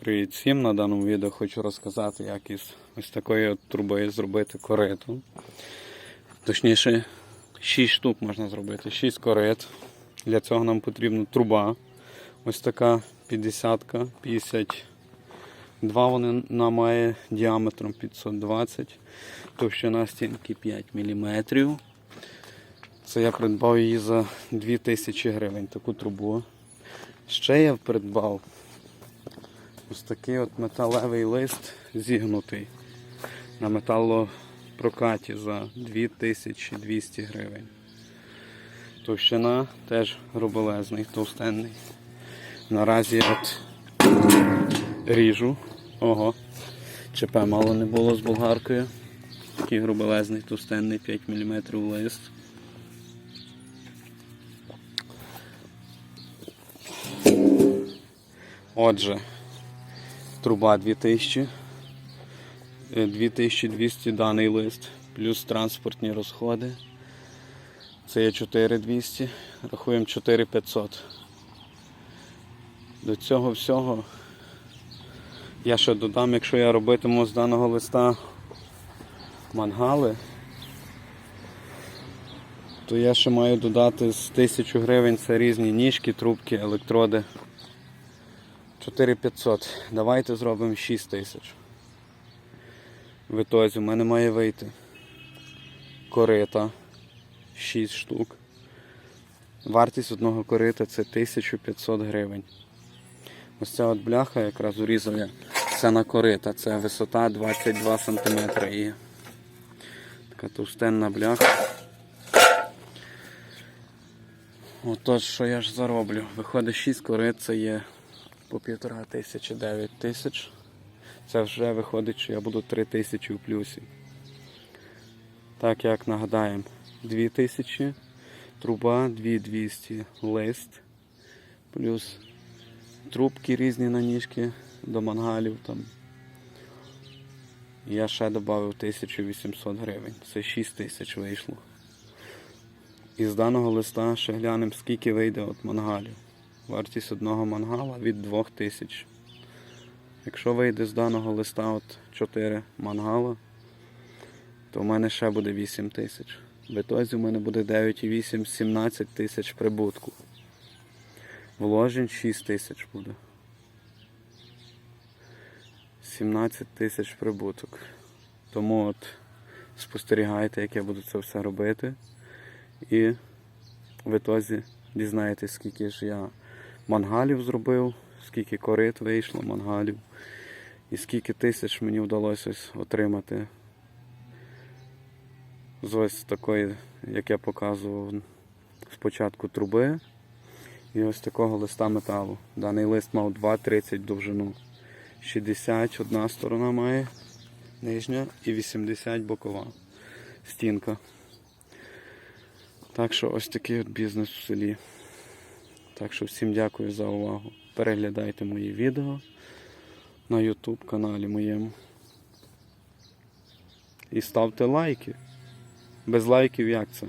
Привіт всім! На даному відео хочу розказати, як із ось такої от труби зробити кориту. Точніше, 6 штук можна зробити, 6 корит. Для цього нам потрібна труба. Ось така 50 -ка, 52 вона має діаметром 520, товщина стінки 5 мм. Це я придбав її за 2000 гривень, таку трубу. Ще я придбав Ось такий от металевий лист зігнутий на металопрокаті за 2200 гривень. Товщина теж рубелезний, товстенний. Наразі от ріжу. Ого, ЧП мало не було з болгаркою. Такий грубелезний, товстенний 5 мм лист. Отже, труба 2000, е, 2200 даний лист, плюс транспортні розходи. Це є 4200, рахуємо 4500. До цього всього я ще додам, якщо я робитиму з даного листа мангали, то я ще маю додати з 1000 гривень це різні ніжки, трубки, електроди. 4500. Давайте зробимо 6 тисяч. В ітозі в мене має вийти корита 6 штук. Вартість одного корита це 1500 гривень. Ось ця от бляха якраз урізав. Це на корита, це висота 22 см і така товстенна бляха. Отож, що я ж зароблю? Виходить 6 корит, це є по півтора тисячі, 9 тисяч. Це вже виходить, що я буду 3 тисячі в плюсі. Так як нагадаємо, 2 тисячі, труба, 2200 лист, плюс трубки різні на ніжки до мангалів там. Я ще додав 1800 гривень. Це 6 тисяч вийшло. І з даного листа ще глянемо, скільки вийде от мангалів. Вартість одного мангала від 2000. Якщо вийде з даного листа от 4 мангала, то в мене ще буде 8 тисяч. В ітозі в мене буде 9,8, 17 тисяч прибутку. Вложень 6 тисяч буде. 17 тисяч прибуток. Тому от спостерігайте, як я буду це все робити. І в ітозі дізнаєтесь, скільки ж я мангалів зробив, скільки корит вийшло мангалів, і скільки тисяч мені вдалося отримати з ось такої, як я показував спочатку труби і ось такого листа металу. Даний лист мав 2,30 довжину. 60 одна сторона має нижня і 80 бокова стінка. Так що ось такий от бізнес в селі. Так що всім дякую за увагу. Переглядайте мої відео на YouTube каналі моєму. І ставте лайки. Без лайків як це?